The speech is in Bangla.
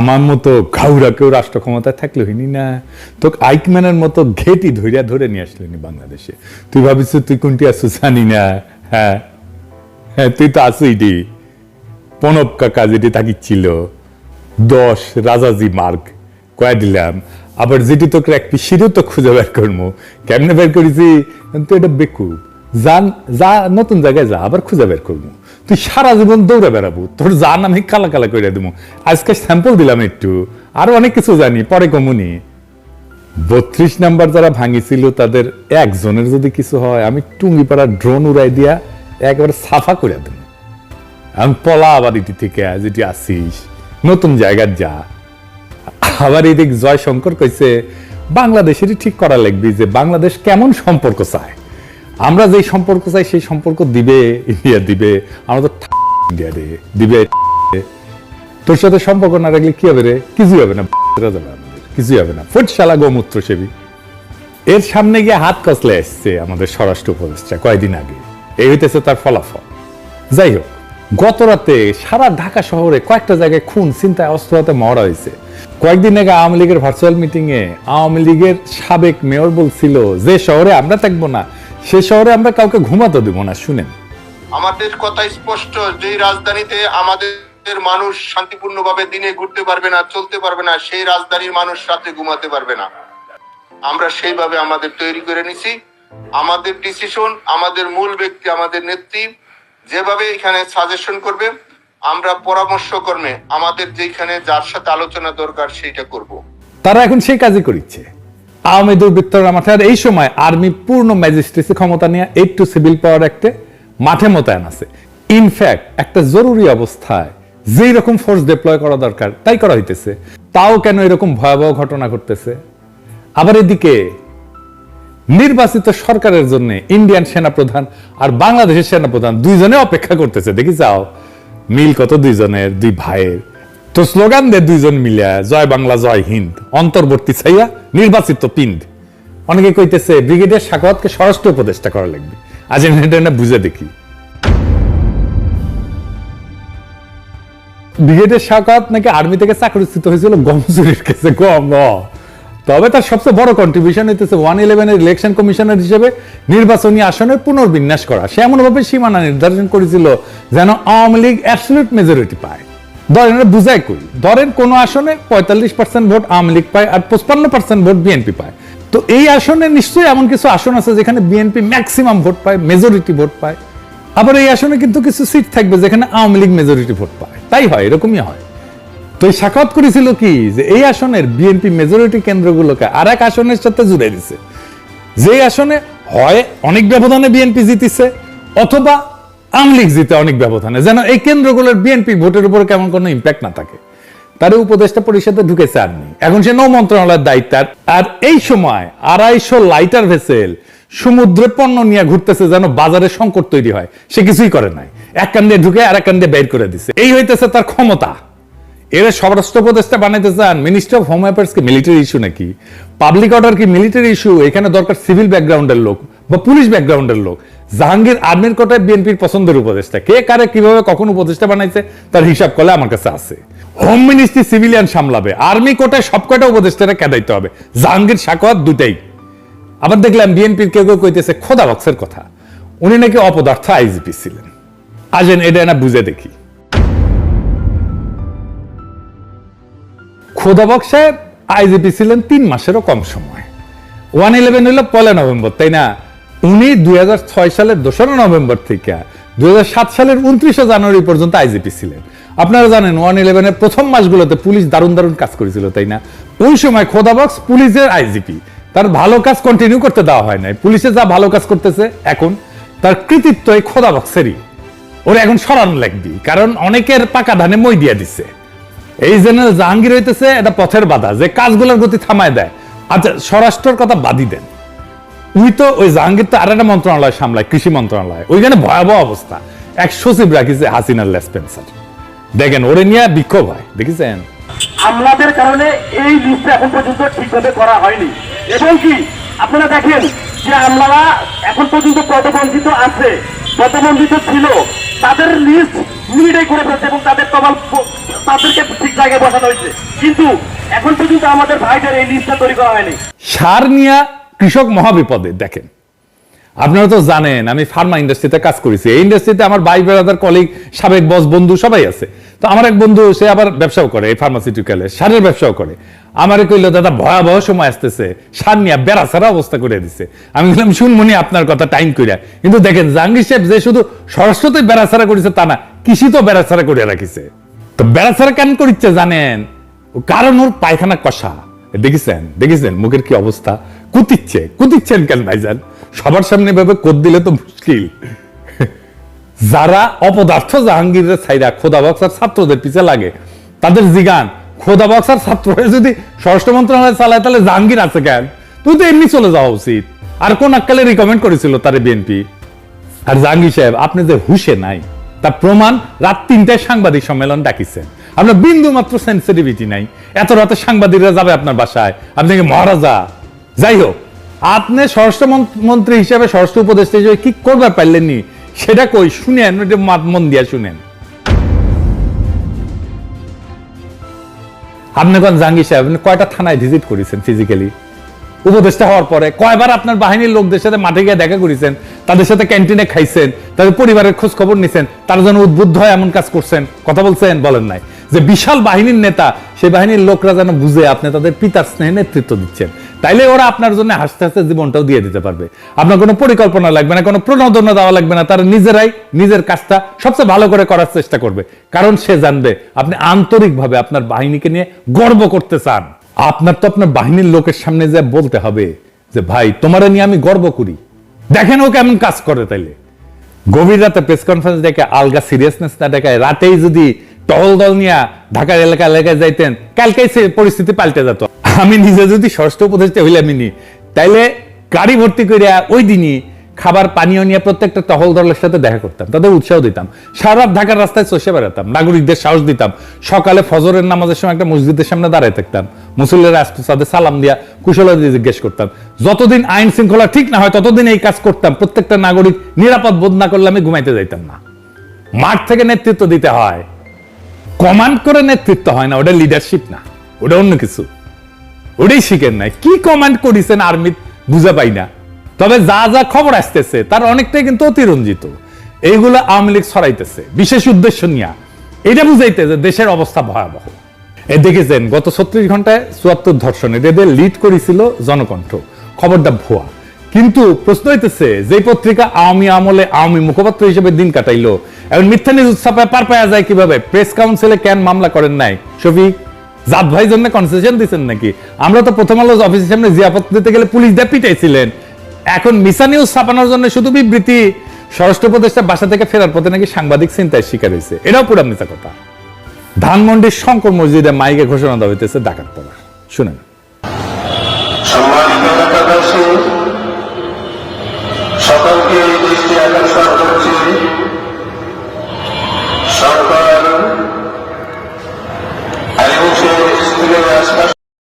আমার মতো ঘাউরা কেউ রাষ্ট্র ক্ষমতায় থাকলে হইনি না। তো আইকম্যানের মতো ঘেটি ধরিয়া ধরে নিয়ে আসলেনি বাংলাদেশে। তুই ভাবিস, তুই কোনটি আসু জানি না। হ্যাঁ হ্যাঁ তুই তো আসুই ডি প্রণব কাকা যেটি থাকিছিল দশ রাজাজি মার্ক, কয়া দিলাম, আবার যেটি তোকে এক পিসিরও তো খুঁজে বের করব কেমনে বের করেছি? তুই এটা বেকুব। যান যা নতুন জায়গায় যা, আবার খুঁজে বের করব। তুই সারা জীবন দৌড়ে বেড়াবো, তোর জান আমি কালা কালা করে দেবো আজকে স্যাম্পল দিলাম একটু, আরও অনেক কিছু জানি, পরে কমুনি। বত্রিশ নাম্বার যারা ভাঙিছিল, তাদের একজনের যদি কিছু হয়, আমি টুঙ্গিপাড়া ড্রোন উড়াই দিয়া একেবারে সাফা করে দেবো আমি পলা আবার ইটি থেকে যেটি আসিস, নতুন জায়গার যা। আবার এদিক জয় শঙ্কর কইছে, বাংলাদেশেরই ঠিক করা লাগবে যে বাংলাদেশ কেমন সম্পর্ক চায়। আমরা যেই সম্পর্ক চাই, সেই সম্পর্ক দিবে ইন্ডিয়া, দিবে আমরা তো ইন্ডিয়া রে, দিবে তোর সাথে সম্পর্ক না রাখলে কি হবে রে? কিছুই হবে না কিছুই হবে না। ফুট শালা গোমূত্র সেবী। এর সামনে গিয়ে হাত কসলে এসছে আমাদের স্বরাষ্ট্র উপদেষ্টা কয়দিন আগে। এই হইতেছে তার ফলাফল। যাই হোক, গত রাতে সারা ঢাকা শহরে কয়েকটা জায়গায় খুন চিন্তায় অস্ত্র হাতে মরা হয়েছে। কয়েকদিন আগে আওয়ামী লীগের ভার্চুয়াল মিটিং এ আওয়ামী লীগের সাবেক মেয়র বলছিল, যে শহরে আমরা থাকব না সে শহরে আমরা কাউকে ঘুমাতে দেবো না শুনেন। আমাদের কথা স্পষ্ট যে রাজধানীতে আমাদের মানুষ শান্তিপূর্ণভাবে দিনে ঘুরতে পারবে না চলতে পারবে না সেই রাজধানীর মানুষ রাতে ঘুমাতে পারবে না। আমরা সেইভাবে আমাদের তৈরি করে নিছি। আমাদের ডিসিশন আমাদের মূল ব্যক্তি আমাদের নেত্রী যেভাবে এখানে সাজেশন করবে আমরা পরামর্শ কর্মে আমাদের যেখানে যার সাথে আলোচনা দরকার সেইটা করব। তারা এখন সেই কাজই করিচ্ছে। আওয়ামী দুর্বৃত্তরা মাঠে আর এই সময় আর্মি পূর্ণ ম্যাজিস্ট্রেসি ক্ষমতা নিয়ে এইট টু সিভিল পাওয়ার অ্যাক্টে মাঠে মোতায়েন আছে। ইনফ্যাক্ট একটা জরুরি অবস্থায় যেই রকম ফোর্স ডিপ্লয় করা দরকার, তাই করা হইতেছে। তাও কেন এরকম ভয়াবহ ঘটনা ঘটতেছে? আবার এদিকে, নির্বাচিত সরকারের জন্য ইন্ডিয়ান সেনাপ্রধান আর বাংলাদেশের সেনাপ্রধান দুইজনে অপেক্ষা করতেছে। দেখি যাও, মিল কত দুইজনের, দুই ভাইয়ের। তো স্লোগান দে দুইজন মিলিয়া, জয় বাংলা, জয় হিন্দ। অন্তর্বর্তী ছাইয়া নির্বাচিত পিন্ড অনেকে কইতেছে, ব্রিগেডিয়ার সাকাওয়াতকে স্বরাষ্ট্র উপদেষ্টা করা লাগবে। আজ আমি এটা না বুঝে দেখি। ব্রিগেডিয়ার সাকাওয়াত নাকি আর্মি থেকে চাকরিচ্যুত হয়েছিল? গম চুরির কেসে গম। তবে তার সবচেয়ে বড় কন্ট্রিবিউশন হইতেছে ওয়ান ইলেভেনের ইলেকশন কমিশনার হিসেবে নির্বাচনী আসনের পুনর্বিন্যাস করা। সে এমনভাবে সীমানা নির্ধারণ করেছিল যেন আওয়ামী লীগ অ্যাবসলিউট মেজরিটি পায়। ধরেন বুঝাই করি ধরেন কোন আসনে পঁয়তাল্লিশ পার্সেন্ট ভোট আওয়ামী লীগ পায় আর পঁচপান্ন পার্সেন্ট ভোট বিএনপি পায়। তো এই আসনে নিশ্চয়ই এমন কিছু আসন আছে যেখানে বিএনপি ম্যাক্সিমাম ভোট পায় মেজরিটি ভোট পায়। আবার এই আসনে কিন্তু কিছু সিট থাকবে যেখানে আওয়ামী লীগ মেজরিটি ভোট পায়। তাই হয়, এরকমই হয়। তো এই সাক্ষাৎ করেছিল কি যে এই আসনের বিএনপি মেজরিটি কেন্দ্রগুলোকে আর এক আসনের সাথে জুড়ে দিছে। যে আসনে হয়, অনেক ব্যবধানে বিএনপি জিতিছে, অথবা আওয়ামী লীগ জিতে অনেক ব্যবধানে। যেন এই কেন্দ্রগুলোর বিএনপি ভোটের উপর কেমন কোনো ইম্প্যাক্ট না থাকে। তার উপদেষ্টা পরিষদে ঢুকেছে আর্মি এখন সে নৌ মন্ত্রণালয়ের দায়িত্ব আর- আর এই সময় আড়াইশো লাইটার ভেসেল সমুদ্রে পণ্য নিয়ে ঘুরতেছে যেন বাজারে সংকট তৈরি হয়। সে কিছুই করে নাই। এক কান দিয়ে ঢুকে আর এক কান দিয়ে বের করে দিছে। এই হইতেছে তার ক্ষমতা। এরা স্বরাষ্ট্র উপদেষ্টা বানাইতে চান। মিনিস্টার অফ হোম অ্যাফেয়ার্স কি মিলিটারি ইস্যু নাকি? পাবলিক অর্ডার কি মিলিটারি ইস্যু এখানে দরকার সিভিল ব্যাকগ্রাউন্ডের লোক। বা পুলিশ ব্যাকগ্রাউন্ডের লোক। জাহাঙ্গীর আর্মির কোটায় বিএনপির পছন্দের উপদেষ্টা। কে, কারে, কীভাবে, কখন উপদেষ্টা বানাইছে, তার হিসাব করলে আমার কাছে আছে। হোম মিনিস্ট্রি সিভিলিয়ান সামলাবে। আর্মি কোটায় সব কয়টা উপদেষ্টারা কেদাইতে হবে। জাহাঙ্গীর সাকোয়াত দুটাই আবার দেখলাম বিএনপির কেউ কেউ কইতেছে, খোদা বক্সের কথা। উনি নাকি অপদার্থ আইজিপি ছিলেন। আজেন এটা না বুঝে দেখি। খোদাবক সাহেব আইজিপি ছিলেন তিন মাসেরও কম সময়। ওয়ান ইলেভেন হলো পয়লা নভেম্বর, তাই না? উনি দুই হাজার ছয় সালের দোসরা নভেম্বর থেকে দুই হাজার সাত সালের উনত্রিশে জানুয়ারি পর্যন্ত আইজিপি ছিলেন। আপনারা জানেন ওয়ান ইলেভেনের প্রথম মাসগুলোতে পুলিশ দারুণ দারুণ কাজ করেছিল, তাই না? ওই সময় খোদাবক্স পুলিশের আইজিপি। তার ভালো কাজ কন্টিনিউ করতে দেওয়া হয় নাই। পুলিশে যা ভালো কাজ করতেছে, এখন তার কৃতিত্ব এই খোদাবক্সেরই ওর এখন সরানো লাগবি, কারণ অনেকের পাকা ধানে মই দিয়ে দিছে। এই জেনারেল জাহাঙ্গীর হইতেছে, এটা পথের বাধা। যে কাজগুলোর গতি থামায় দেয়। আচ্ছা স্বরাষ্ট্রের কথা বাদই দেন। উই তো ওই জাহাঙ্গীর তো আর একটা মন্ত্রণালয় সামলায় কৃষি মন্ত্রণালয়। ওইখানে ভয়াবহ অবস্থা। এক সচিব রাখিছে হাসিনার লেসপেন্সার দেখেন ওরে নিয়ে বিক্ষোভ হয় দেখেছেন? হামলাদের কারণে এই লিস্ট এখন পর্যন্ত ঠিকভাবে করা হয়নি। এবং কি আপনারা দেখেন যে আমলারা এখন পর্যন্ত পদবঞ্চিত আছে পদবঞ্চিত ছিল। তাদের লিস্ট মিনিটেই করে ফেলছে এবং তাদের তমাল তাদেরকে ঠিক জায়গায় বসানো হয়েছে। কিন্তু এখন পর্যন্ত আমাদের ভাইদের এই লিস্টটা তৈরি করা হয়নি। সার নিয়ে কৃষক মহাবিপদে, দেখেন। আপনারা তো জানেন, আমি ফার্মা ইন্ডাস্ট্রিতে কাজ করেছি। এই ইন্ডাস্ট্রিতে আমার ভাই ব্রাদার কলিগ সাবেক বস বন্ধু সবাই আছে। তো আমার এক বন্ধু, সে আবার ব্যবসাও করে এই ফার্মাসিউটিক্যালে সারের ব্যবসাও করে। আমারে কইলো, দাদা, ভয়াবহ সময় আসতেছে। সার নিয়ে বেড়া সারা অবস্থা করে দিছে। আমি বললাম শুনমনি আপনার কথা টাইম কইরা। কিন্তু দেখেন, জাহাঙ্গীর সাহেব যে শুধু সরস্বতী বেড়া সারা করেছে তা না, কৃষি তো বেড়া সারা করে রাখিছে। তো বেড়া সারা কেন করিচ্ছে জানেন? কারণ ওর পায়খানা কষা। দেখেছেন? দেখেছেন? মুখের কি অবস্থা? কুতিচ্ছে, কুতিচ্ছেন কেন ভাইজান? সবার সামনে ভাবে কোদ দিলে তো মুশকিল। যারা অপদার্থ জাহাঙ্গীরের ছাইরা খোদা বক্সার ছাত্রদের পিছে লাগে, তাদের জিগান, খোদা বক্সার ছাত্ররা যদি স্বরাষ্ট্র মন্ত্রণালয় চালায়, তাহলে জাহাঙ্গীর আছে কেন? তুই তো এমনি চলে যাওয়া উচিত। আর কোন আক্কালে রিকমেন্ড করেছিল তারে বিএনপি আর জাহাঙ্গীর সাহেব, আপনি যে হুশে নাই, তার প্রমাণ রাত তিনটায় সাংবাদিক সম্মেলন ডাকিছেন। আপনার বিন্দু মাত্র সেন্সিটিভিটি নাই। এত রাতে সাংবাদিকরা যাবে আপনার বাসায়। আপনি মহারাজা? যাই হোক আপনি স্বরাষ্ট্র মন- মন্ত্রী হিসেবে স্বরাষ্ট্র উপদেষ্টা হিসেবে কি করবার পারলেননি? সেটা কই, শুনেন মন দিয়া শুনেন। আপনি কোন জাহাঙ্গীর সাহেব কয়টা থানায় ভিজিট করেছেন ফিজিক্যালি উপদেষ্টা হওয়ার পরে কয়বার আপনার বাহিনীর লোকদের সাথে মাঠে গিয়ে দেখা করেছেন, তাদের সাথে ক্যান্টিনে খাইছেন, তাদের পরিবারের খোঁজ খবর নিছেন, তারা যেন উদ্বুদ্ধ হয় এমন কাজ করছেন, কথা বলছেন, বলেন নাই। যে বিশাল বাহিনীর নেতা, সেই বাহিনীর লোকরা যেন বুঝে আপনি তাদের পিতার স্নেহে নেতৃত্ব দিচ্ছেন। তাইলে ওরা আপনার জন্য হাসতে হাসতে জীবনটাও দিয়ে দিতে পারবে। আপনার কোনো পরিকল্পনা লাগবে না, কোনো প্রণোদনা দেওয়া লাগবে না, তারা নিজেরাই নিজের কাজটা সবচেয়ে ভালো করে করার চেষ্টা করবে। কারণ সে জানবে, আপনি আন্তরিকভাবে আপনার বাহিনীকে নিয়ে গর্ব করতে চান। আপনার তো আপনার বাহিনীর লোকের সামনে যে বলতে হবে যে, ভাই, তোমার নিয়ে আমি গর্ব করি। দেখেন ও কেমন কাজ করে তাইলে। গভীর রাতে প্রেস কনফারেন্স ডেকে আলগা সিরিয়াসনেস না দেখায়, রাতেই যদি টহল দল নিয়ে ঢাকার এলাকা এলাকায় যাইতেন, কালকেই সে পরিস্থিতি পাল্টে যেত। আমি নিজে যদি ষষ্ঠ উপদেষ্টা হইলামিনি তাইলে গাড়ি ভর্তি করে ওই দিনই খাবার পানীয় নিয়ে প্রত্যেকটা টহল দলের সাথে দেখা করতাম, তাদের উৎসাহ দিতাম। সারা ঢাকার রাস্তায় চষে বেড়াতাম, নাগরিকদের সাহস দিতাম। সকালে ফজরের নামাজের সময় একটা মসজিদের সামনে দাঁড়ায় থাকতাম, মুসল্লিরা আসতো তাদের সালাম দিয়া কুশলাদি জিজ্ঞেস করতাম, যতদিন আইন শৃঙ্খলা ঠিক না হয়, ততদিন এই কাজ করতাম, প্রত্যেকটা নাগরিক নিরাপদ বোধ না করলে আমি ঘুমাইতে যাইতাম না। মাঠ থেকে নেতৃত্ব দিতে হয়। কমান্ড করে নেতৃত্ব হয় না, ওটা লিডারশিপ না, ওটা অন্য কিছু। ওটাই শিখেন নাই। কি কমান্ড করেছেন আর্মি বুঝে পাই না। তবে যা যা খবর আসতেছে, তার অনেকটাই কিন্তু অতিরঞ্জিত। এইগুলো আওয়ামী লীগ ছড়াইতেছে, বিশেষ উদ্দেশ্য নিয়ে। এটা বুঝাইতে যে দেশের অবস্থা ভয়াবহ। এ দেখেছেন, গত ছত্রিশ ঘন্টায় চুয়াত্তর ধর্ষণ এদের লিড করেছিল জনকণ্ঠ। খবরটা ভুয়া। কিন্তু প্রশ্ন হইতেছে যে পত্রিকা আওয়ামী আমলে আওয়ামী মুখপাত্র হিসেবে দিন কাটাইলো, এখন মিথ্যা নিউজ ছাপায় পার পাওয়া যায় কীভাবে? প্রেস কাউন্সিলে কেন মামলা করেন নাই? শফিক জাত ভাই জন্য কনসেশন দিচ্ছেন নাকি? আমরা তো প্রথম আলো অফিসের সামনে জিয়াপত দিতে গেলে পুলিশ দিয়ে পিটাইছিলেন। এখন মিসা নিউজ ছাপানোর জন্য শুধু বিবৃতি, স্বরাষ্ট্র উপদেষ্টা বাসা থেকে ফেরার পথে নাকি সাংবাদিক চিন্তায় শিকার হয়েছে। এটাও পুরা মিথ্যা কথা। ধানমন্ডির শঙ্কর মসজিদে মাইকে ঘোষণা দেওয়া হইতেছে ডাকাত পড়া। শুনেন। সম্মানিত